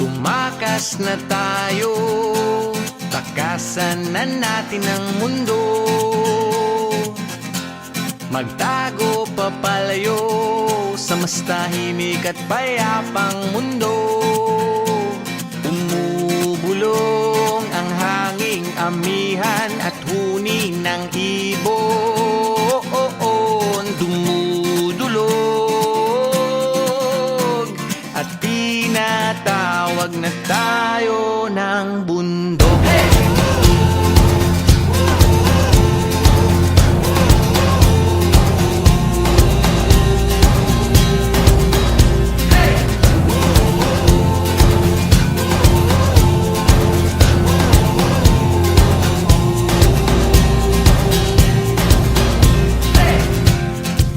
Tumakas na tayo. Takasan na natin ang mundo. Magtago papalayo Sa mas tahimik at payapang mundo. Umubulong ang hanging amihan At huni ng ibon tinatawag na tayo ng bundok.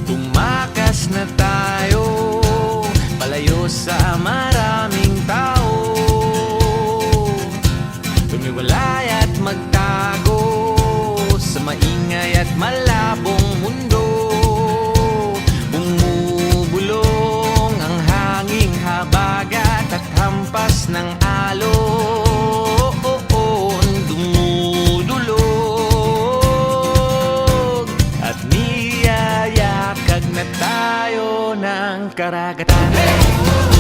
Tumakas na tayo Palayo sa maraming maingay at malabong mundo. Bumubulong ang hanging habagat At hampas ng alon tayo ng karagatan